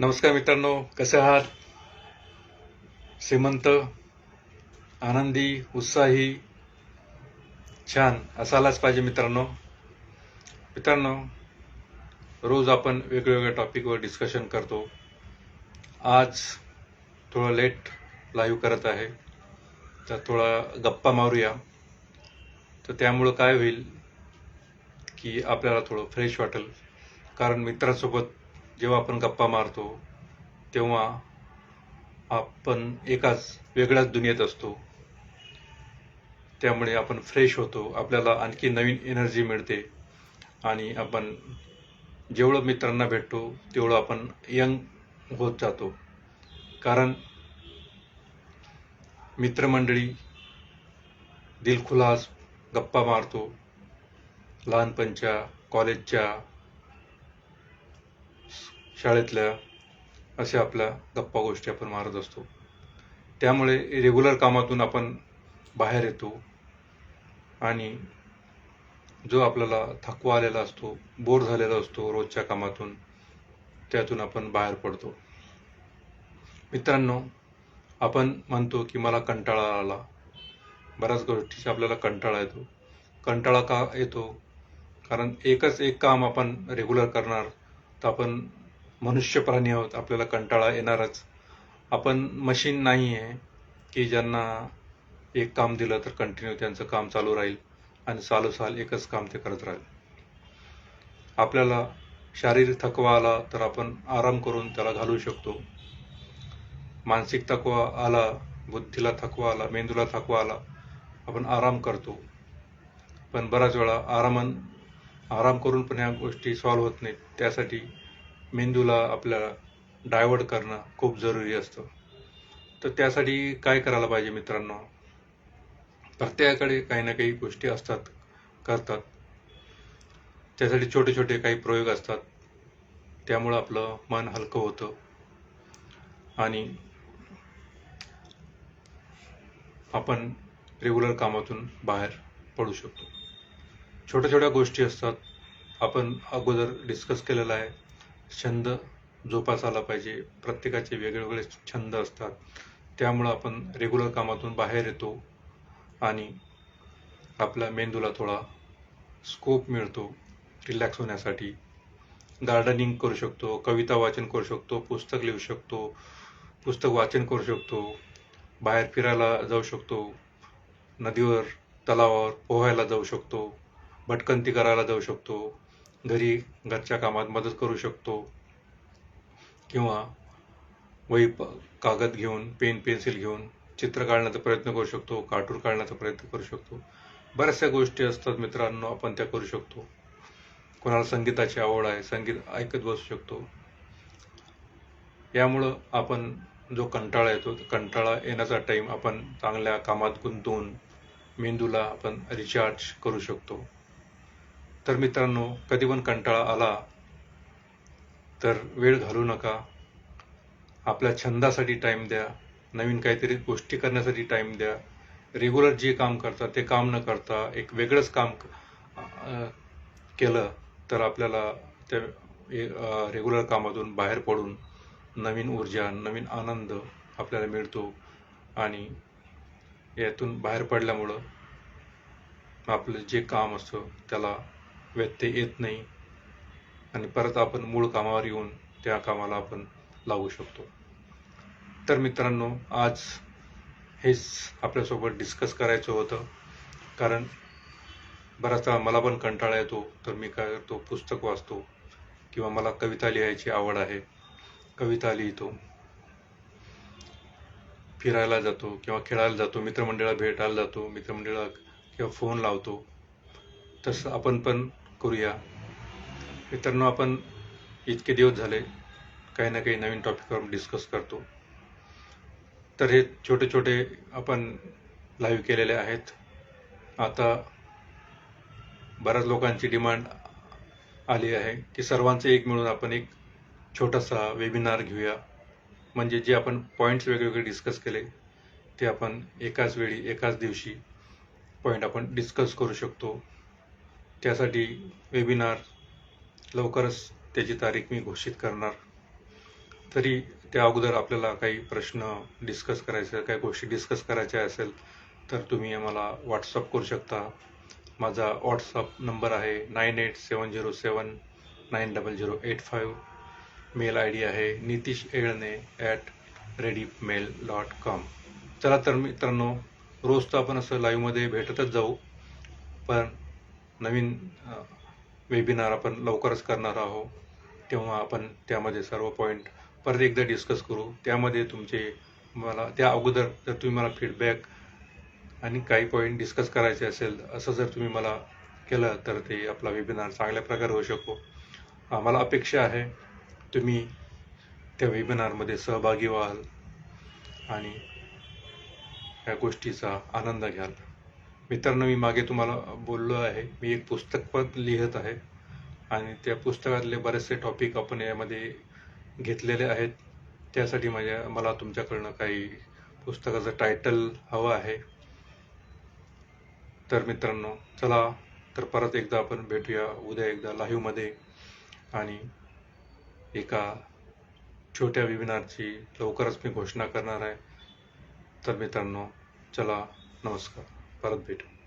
नमस्कार मित्रांनो कसे आहात? श्रीमंत आनंदी उत्साही छान असायलाच पाहिजे मित्रांनो. मित्रांनो रोज आपण वेगवेगळ्या टॉपिकवर डिस्कशन करतो. आज थोडं लेट लाईव्ह करत आहे. तर थोडा गप्पा मारूया. तर त्यामुळं काय होईल की आपल्याला थोडं फ्रेश वाटेल. कारण मित्रासोबत जेव्हा आपण गप्पा मारतो तेव्हा आपण एकाच वेगळ्याच दुनियेत असतो. त्यामुळे आपण फ्रेश होतो. आपल्याला आणखी नवीन एनर्जी मिळते. आणि आपण जेवढं मित्रांना भेटतो तेवढं आपण यंग होत जातो. कारण मित्रमंडळी दिलखुलास गप्पा मारतो. लहानपणच्या कॉलेजच्या शाळेतल्या अशा आपल्या गप्पा गोष्टी आपण मारत असतो. त्यामुळे रेग्युलर कामातून आपण बाहेर येतो आणि जो आपल्याला थकवा आलेला असतो बोर झालेला असतो रोजच्या कामातून त्यातून आपण बाहेर पडतो. मित्रांनो आपण म्हणतो की मला कंटाळा आला. बऱ्याच गोष्टीचा आपल्याला कंटाळा येतो. कंटाळा का येतो? कारण एकच एक काम आपण रेग्युलर करणार तर आपण मनुष्य प्राणी आहोत आपल्याला कंटाळा येणारच. आपण मशीन नाही आहे की ज्यांना एक काम दिलं तर कंटिन्यू त्यांचं काम चालू राहील आणि चालू साल एकच काम ते करत राहील. आपल्याला शारीरिक थकवा आला तर आपण आराम करून त्याला घालवू शकतो. मानसिक थकवा आला बुद्धीला थकवा आला मेंदूला थकवा आला आपण आराम करतो. पण बराच वेळा आरामान आराम करून पण ह्या गोष्टी सॉल्व्ह होत नाहीत. त्यासाठी मेंदूला आपल्याला डायवर्ट करणं खूप जरुरी असतं. तर त्यासाठी काय करायला पाहिजे मित्रांनो? प्रत्येकाकडे काही ना काही गोष्टी असतात करतात. त्यासाठी छोटे छोटे काही प्रयोग असतात. त्यामुळं आपलं मन हलकं होतं. आणि आपण रेग्युलर कामातून बाहेर पडू शकतो. छोट्या छोट्या गोष्टी असतात. आपण अगोदर डिस्कस केलेलं आहे. छंद जोपासायला पाहिजे. प्रत्येकाचे वेगवेगळे छंद असतात. त्यामुळं आपण रेग्युलर कामातून बाहेर येतो आणि आपल्या मेंदूला थोडा स्कोप मिळतो रिलॅक्स होण्यासाठी. गार्डनिंग करू शकतो कविता वाचन करू शकतो पुस्तक लिहू शकतो पुस्तक वाचन करू शकतो बाहेर फिरायला जाऊ शकतो नदीवर तलावावर पोहायला जाऊ शकतो भटकंती करायला जाऊ शकतो घरी घरच्या कामात मदत करू शकतो. किंवा वही कागद घेऊन पेन पेन्सिल घेऊन चित्र काढण्याचा प्रयत्न करू शकतो कार्टून काढण्याचा प्रयत्न करू शकतो. बऱ्याचशा गोष्टी असतात मित्रांनो आपण त्या करू शकतो. कोणाला संगीताची आवड आहे संगीत ऐकत बसू शकतो. यामुळं आपण जो कंटाळा येतो कंटाळा येण्याचा टाईम आपण चांगल्या कामात गुंतवून मेंदूला आपण रिचार्ज करू शकतो. तर मित्रांनो कधी पण कंटाळा आला तर वेळ घालू नका. आपल्या छंदासाठी टाईम द्या नवीन काहीतरी गोष्टी करण्यासाठी टाईम द्या. रेग्युलर जे काम करता ते काम न करता एक वेगळंच काम केलं तर आपल्याला त्या रेग्युलर कामातून बाहेर पडून नवीन ऊर्जा नवीन आनंद आपल्याला मिळतो. आणि यातून बाहेर पडल्यामुळं आपलं जे काम असतं त्याला व्यत्यय येत नाही. आणि परत आपण मूळ कामावर येऊन त्या कामाला आपण लावू शकतो. तर मित्रांनो आज हेच आपल्यासोबत डिस्कस करायचं होतं. कारण बराचदा मला पण कंटाळा येतो तर मी काय करतो पुस्तक वाचतो. किंवा मला कविता लिहायची आवड आहे. कविता लिहितो. फिरायला जातो किंवा खेळायला जातो मित्रमंडळाला भेटायला जातो मित्रमंडळाला किंवा फोन लावतो. तसं आपण पण करूया. मित्रांनो आपण इतके दिवस झाले काही ना काही नवीन टॉपिकवर डिस्कस करतो. तर हे छोटे छोटे आपण लाईव्ह केलेले आहेत. आता बऱ्याच लोकांची डिमांड आली आहे की सर्वांचं एक मिळून आपण एक छोटासा वेबिनार घेऊया. म्हणजे जे आपण पॉईंट्स वेगवेगळे डिस्कस केले ते आपण एकाच वेळी एकाच दिवशी पॉईंट आपण डिस्कस करू शकतो. त्यासाठी वेबिनार लवकरच त्याची तारीख मी घोषित करणार. तरी त्या अगोदर आपल्याला काही प्रश्न डिस्कस करायचे काही गोष्टी डिस्कस करायच्या असेल तर तुम्ही मला व्हॉट्सअप करू शकता. माझा व्हॉट्सअप नंबर आहे nine eight seven zero seven nine double zero eight five mail I D आहे Nitish एळणे at rediffmail dot com चला तर मित्रांनो रोज तर आपण असं लाईव्हमध्ये भेटतच जाऊ पण नवीन वेबिनार आपण लवकरच करणार आहोत. तेव्हा आपण त्यामध्ये सर्व पॉईंट परत एकदा डिस्कस करू. त्यामध्ये तुमचे मला त्या अगोदर जर तुम्ही मला फीडबॅक आणि काही पॉईंट डिस्कस करायचे असेल असं जर तुम्ही मला केलं तर ते आपला वेबिनार चांगल्या प्रकारे होऊ शकतो. आम्हाला अपेक्षा आहे तुम्ही त्या वेबिनारमध्ये सहभागी व्हाल आणि या गोष्टीचा आनंद घ्याल. मित्रांनो मी मागे तुम्हाला बोललो आहे. मी एक पुस्तक पण लिहित आहे आणि त्या पुस्तकातले बरेचसे टॉपिक आपण यामध्ये घेतलेले आहेत. त्यासाठी माझ्या मला तुमच्याकडनं काही पुस्तकाचं टायटल हवं आहे. तर मित्रांनो चला तर परत एकदा आपण भेटूया उद्या एकदा लाईव्हमध्ये आणि एका छोट्या वेबिनारची लवकरच मी घोषणा करणार आहे. तर मित्रांनो चला नमस्कार. परत भेटू.